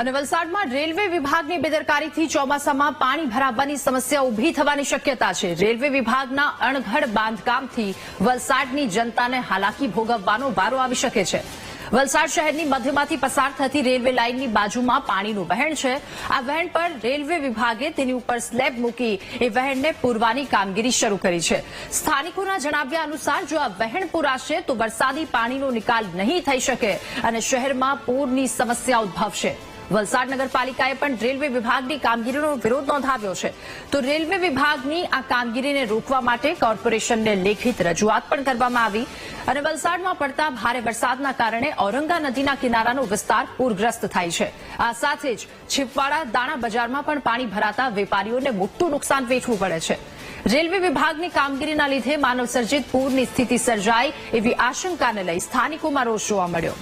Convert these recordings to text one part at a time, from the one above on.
અને વલસાડમાં રેલવે વિભાગની બેદરકારીથી ચોમાસામાં પાણી ભરાવાની સમસ્યા ઊભી થવાની શક્યતા છે. રેલવે વિભાગના અણઘડ બાંધકામથી વલસાડની જનતાને હાલાકી ભોગવવાનો વારો આવી શકે છે. વલસાડ શહેરની મધ્યમાંથી પસાર થતી રેલવે લાઇનની બાજુમાં પાણીનું વહેણ છે. આ વહેણ પર રેલવે વિભાગે તેની ઉપર સ્લેબ મૂકી એ વહેણને પૂરવાની કામગીરી શરૂ કરી છે. સ્થાનિકોના જણાવ્યા અનુસાર જો આ વહેણ પુરાશે તો વરસાદી પાણીનો નિકાલ નહીં થઈ શકે અને શહેરમાં પૂરની સમસ્યા ઉદ્ભવશે. વલસાડ નગરપાલિકાએ પણ રેલવે વિભાગની કામગીરીનો વિરોધ નોંધાવ્યો છે. તો રેલવે વિભાગની આ કામગીરીને રોકવા માટે કોર્પોરેશનને લેખિત રજૂઆત પણ કરવામાં આવી અને વલસાડમાં પડતા ભારે વરસાદના કારણે ઔરંગા નદીના કિનારાનો વિસ્તાર પૂરગ્રસ્ત થાય છે. આ સાથે જ છીપવાડા દાણા બજારમાં પણ પાણી ભરાતા વેપારીઓને મોટું નુકસાન વેઠવું પડે છે. રેલવે વિભાગની કામગીરીના લીધે માનવસર્જિત પૂરની સ્થિતિ સર્જાય એવી આશંકાને લઈ સ્થાનિકોમાં રોષ જોવા મળ્યો.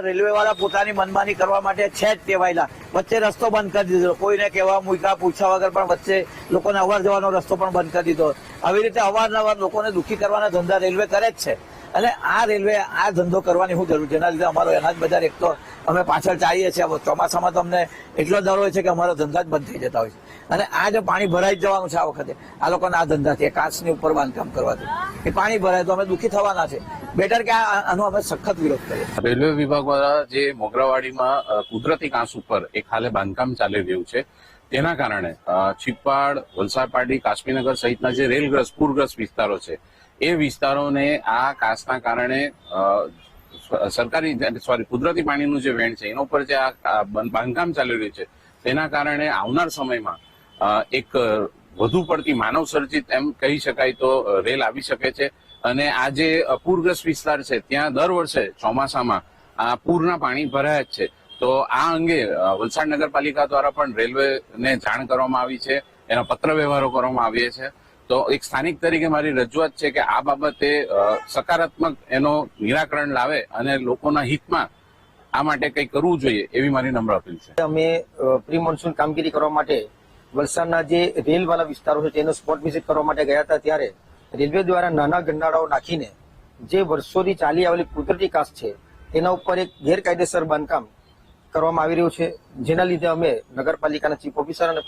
રેલવે વાળા પોતાની મનમાની કરવા માટે છે જ ટેવાયેલા. વચ્ચે રસ્તો બંધ કરી દીધો. કોઈને કહેવા મૂકા પૂછ્યા વગર પણ વચ્ચે લોકોને અવર જવાનો રસ્તો પણ બંધ કરી દીધો. આવી રીતે અવારનવાર લોકોને દુઃખી કરવાના ધંધા રેલવે કરે જ છે. અને આ રેલવે આ ધંધો કરવાની શું જરૂર છે. એના લીધે અમારો અનાજ બજાર એક તો અમે પાછળ ચાલીએ છીએ. ચોમાસામાં તો અમને એટલો ડર હોય છે કે અમારો ધંધા જ બંધ થઈ જતા હોય છે. અને આ જે પાણી ભરાઈ જ જવાનું છે આ વખતે, આ લોકોના આ ધંધાથી એ કાચની ઉપર બાંધકામ કરવાથી. એ પાણી ભરાય તો અમે દુઃખી થવાના છે. બેટર કે આનો અમે સખત વિરોધ કરીએ. રેલવે વિભાગ દ્વારા જે મોગરાવાડીમાં કુદરતી કાંસ ઉપર એક હાલે બાંધકામ ચાલી રહ્યું છે, તેના કારણે છીપાડ, વલસાડપાડી, કાશ્મીરનગર સહિતના જે રેલગ્રસ્ત, પૂરગ્રસ્ત વિસ્તારો છે, એ વિસ્તારોને આ કાંસના કારણે સરકારી સોરી, કુદરતી પાણીનું જે વેણ છે, એના ઉપર જે આ બાંધકામ ચાલી રહ્યું છે, તેના કારણે આવનાર સમયમાં એક વધુ પડતી માનવ સર્જિત એમ કહી શકાય તો રેલ આવી શકે છે. અને આ જે પૂરગ્રસ્ત વિસ્તાર છે, ત્યાં દર વર્ષે ચોમાસામાં આ પૂરના પાણી ભરાય જ છે. તો આ અંગે વલસાડ નગરપાલિકા દ્વારા પણ રેલવેને જાણ કરવામાં આવી છે. એના પત્ર વ્યવહારો કરવામાં આવ્યા છે. તો એક સ્થાનિક તરીકે મારી રજૂઆત છે કે આ બાબતે સકારાત્મક એનો નિરાકરણ લાવે અને લોકોના હિતમાં આ માટે કંઈ કરવું જોઈએ એવી મારી નમ્ર અપીલ છે. અમે પ્રી મોન્સૂન કામગીરી કરવા માટે વલસાડના જે રેલવાળા વિસ્તારો છે તેનો સ્પોટ વિઝિટ કરવા માટે ગયા હતા ત્યારે, રેલવે દ્વારા નાના ગંડાળાઓ નાખીને જે વર્ષોથી ચાલી આવેલી કુદરતી કાસ છે, તેના ઉપર એક ગેરકાયદેસર બાંધકામ કરવામાં આવી રહ્યું છે, જેના લીધે અમે નગરપાલિકાના ચીફ ઓફિસર અને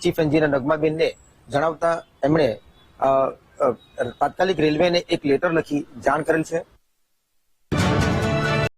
ચીફ એન્જિનિયર નગમાબેનને જણાવતા એમણે તાત્કાલિક રેલવેને એક લેટર લખી જાણ કરેલ છે.